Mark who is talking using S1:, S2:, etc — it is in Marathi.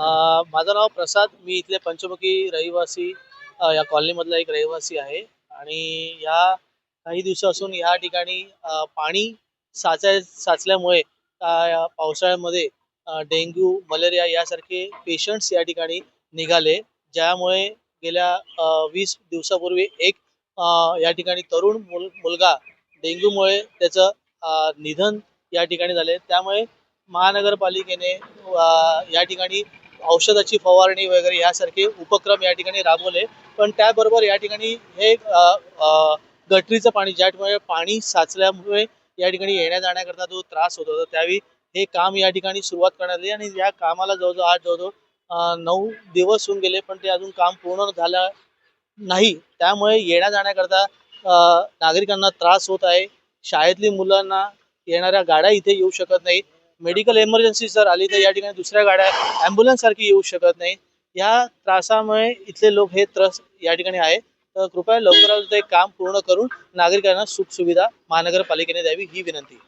S1: माझं नाव प्रसाद. मी इथले पंचमुखी रहिवासी या कॉलनीमधला एक रहिवासी आहे. आणि या काही दिवसापासून या ठिकाणी पाणी साचाय साचल्यामुळे पावसाळ्यामध्ये डेंग्यू मलेरिया यासारखे पेशंट्स या ठिकाणी निघाले ज्यामुळे गेल्या वीस दिवसापूर्वी एक या ठिकाणी तरुण मुल मुलगा डेंग्यूमुळे त्याचं निधन या ठिकाणी झाले. त्यामुळे महानगरपालिकेने या ठिकाणी औषधाची फवारणी वगैरे यासारखे उपक्रम या ठिकाणी राबवले. पण त्याबरोबर या ठिकाणी हे गटरीचं पाणी ज्यामुळे पाणी साचल्यामुळे या ठिकाणी येण्या जाण्याकरता जो त्रास होत होता त्यावेळी हे काम या ठिकाणी सुरुवात करण्यात आली आणि या कामाला जवळजवळ आज जवळजवळ नऊ दिवस होऊन गेले पण ते अजून काम पूर्ण झालं नाही. त्यामुळे येण्या जाण्याकरता नागरिकांना त्रास होत आहे. शाळेतली मुलांना येणाऱ्या गाड्या इथे येऊ शकत नाही मेडिकल इमर्जन्सी जर आली तर या ठिकाणी दुसऱ्या गाड्या ॲम्ब्युलन्स सारखी येऊ शकत नाही. या त्रासामुळे इथले लोक हे त्रास या ठिकाणी आहे. तर कृपया लवकरात ते काम पूर्ण करून नागरिकांना सुखसुविधा महानगरपालिकेने द्यावी ही विनंती.